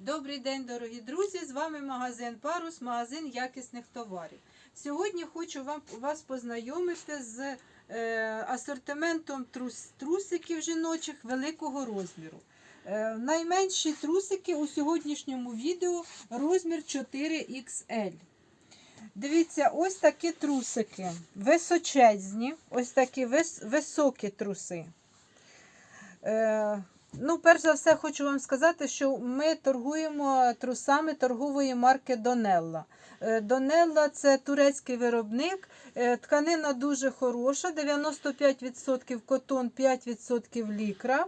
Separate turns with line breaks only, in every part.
Добрий день, дорогі друзі! З вами магазин Парус, магазин якісних товарів. Сьогодні хочу вам, вас познайомити з е, асортиментом трус, трусиків жіночих великого розміру. Е, найменші трусики у сьогоднішньому відео розмір 4XL. Дивіться, ось такі трусики, височезні, ось такі вис, високі труси. Е, Ну, перш за все, хочу вам сказати, що ми торгуємо трусами торгової марки Донелла. Е, Донелла це турецький виробник. Е, Тканина дуже хороша, 95% котон, 5% лікра.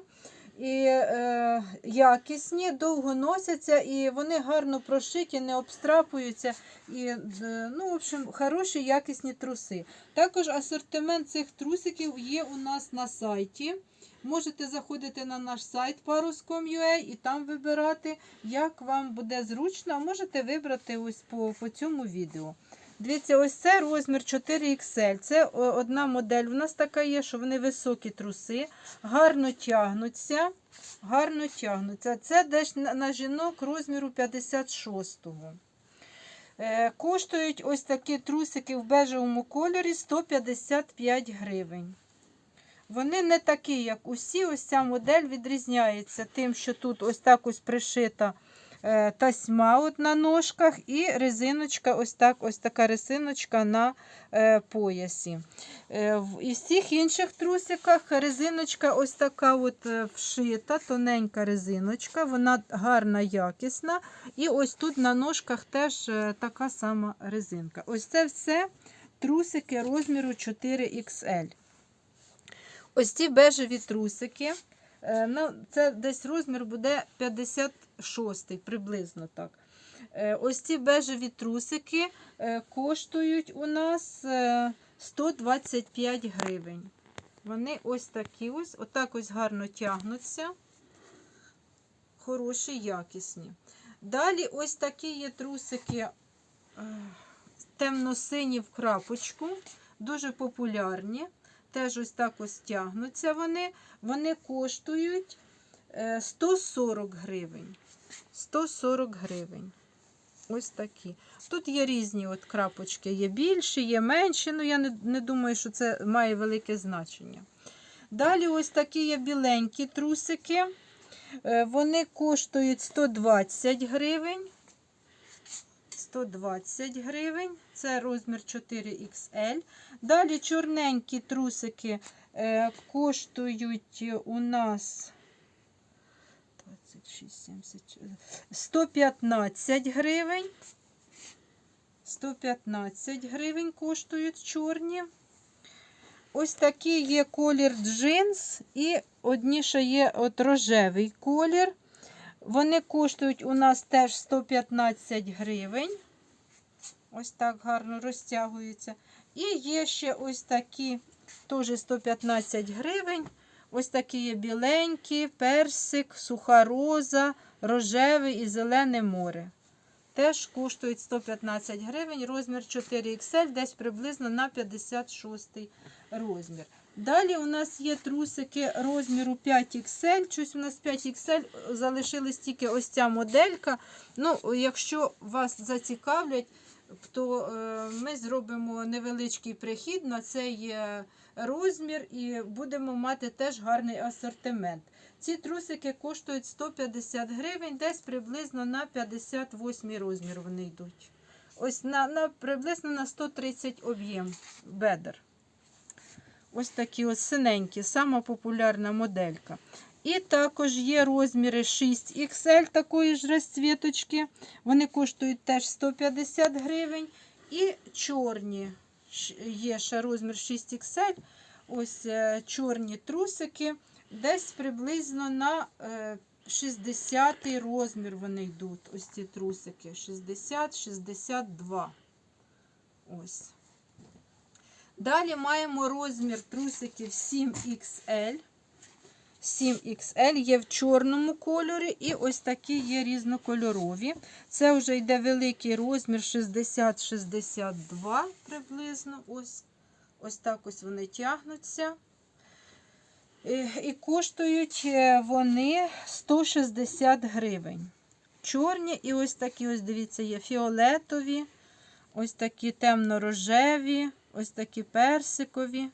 І е, якісні, довго носяться, і вони гарно прошиті, не обстрапуються. І, е, ну, в общем, хороші якісні труси. Також асортимент цих трусиків є у нас на сайті. Можете заходити на наш сайт parus.com.ua і там вибирати, як вам буде зручно, а можете вибрати ось по, по цьому відео. Дивіться, ось це розмір 4XL. Це одна модель. У нас така є, що вони високі труси, гарно тягнуться. Гарно тягнуться. Це десь на, жінок розміру 56-го. Е, коштують ось такі трусики в бежевому кольорі 155 гривень. Вони не такі, як усі. Ось ця модель відрізняється тим, що тут ось так ось пришита тасьма от на ножках, і резиночка, ось так, ось така резиночка на е, поясі. Е, і всіх інших трусиках резиночка ось така от е, вшита, тоненька резиночка, вона гарна, якісна. І ось тут на ножках теж е, така сама резинка. Ось це все трусики розміру 4XL. Ось ці бежеві трусики. Е, Ну, це десь розмір буде 56 приблизно так. Е, Ось ці бежеві трусики е, коштують у нас е, 125 гривень. Вони ось такі ось, отак ось гарно тягнуться. Хороші, якісні. Далі ось такі є трусики темно-сині в крапочку, дуже популярні. Теж ось так ось тягнуться вони. Вони коштують е, 140 гривень. 140 гривень. Ось такі. Тут є різні от крапочки, є більші, є менші. Ну, я не, не думаю, що це має велике значення. Далі ось такі є біленькі трусики. Е, Вони коштують 120 гривень. 120 гривень. Це розмір 4XL. Далі чорненькі трусики е, коштують у нас 26, 70, 115 гривень. 115 гривень коштують чорні. Ось такий є колір джинс, і одні ще є от рожевий колір. Вони коштують у нас теж 115 гривень. Ось так гарно розтягуються. І є ще ось такі, теж 115 гривень. Ось такі є біленькі, персик, суха роза, рожевий і зелене море. Теж коштують 115 гривень, розмір 4XL, десь приблизно на 56 розмір. Далі у нас є трусики розміру 5XL. Щось у нас 5XL залишилась тільки ось ця моделька. Ну, Якщо вас зацікавлять, то е, ми зробимо невеличкий прихід на цей е, розмір і будемо мати теж гарний асортимент. Ці трусики коштують 150 гривень, десь приблизно на 58 розмір вони йдуть. Ось на, на приблизно на 130 об'єм бедер. Ось такі ось синенькі, сама популярна моделька. І також є розміри 6XL такої ж розцвіточки. Вони коштують теж 150 гривень. І чорні є ще розмір 6XL. Ось е, чорні трусики. Десь приблизно на е, 60 розмір вони йдуть. Ось ці трусики. 60-62. Ось. Далі маємо розмір трусиків 7XL. 7XL є в чорному кольорі, і ось такі є різнокольорові. Це вже йде великий розмір 60-62 приблизно. Ось ось так ось вони тягнуться. І, коштують е, вони 160 гривень. чорні і ось такі, ось дивіться, є фіолетові, ось такі темно-рожеві, ось такі персикові,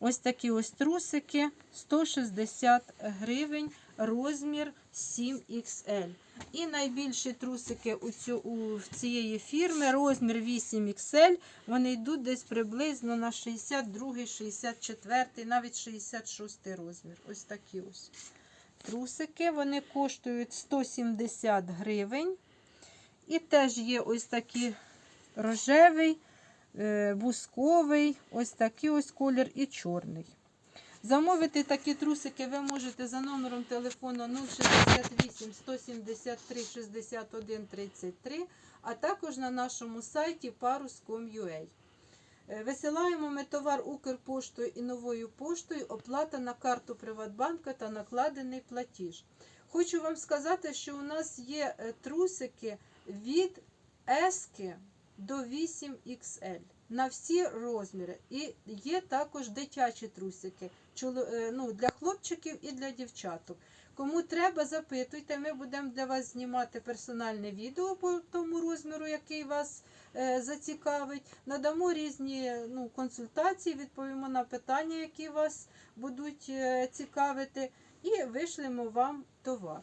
ось такі ось трусики 160 гривень, розмір 7XL. І найбільші трусики у, цю, у цієї фірми, розмір 8XL, вони йдуть десь приблизно на 62, 64, навіть 66 розмір. Ось такі ось трусики. Вони коштують 170 гривень. І теж є ось такі рожевий, бусковий, ось такий ось колір і чорний. Замовити такі трусики ви можете за номером телефону 068 173 61 33, а також на нашому сайті parus.com.ua. Е, Висилаємо ми товар Укрпоштою і новою поштою, оплата на карту Приватбанка та накладений платіж. Хочу вам сказати, що у нас є е, трусики від S до 8XL на всі розміри. І є також дитячі трусики е, ну, для хлопчиків і для дівчаток. Кому треба, запитуйте. Ми будемо для вас знімати персональне відео по тому розміру, який вас е, зацікавить. Надамо різні ну, консультації, відповімо на питання, які вас будуть е, цікавити, і вишлемо вам товар.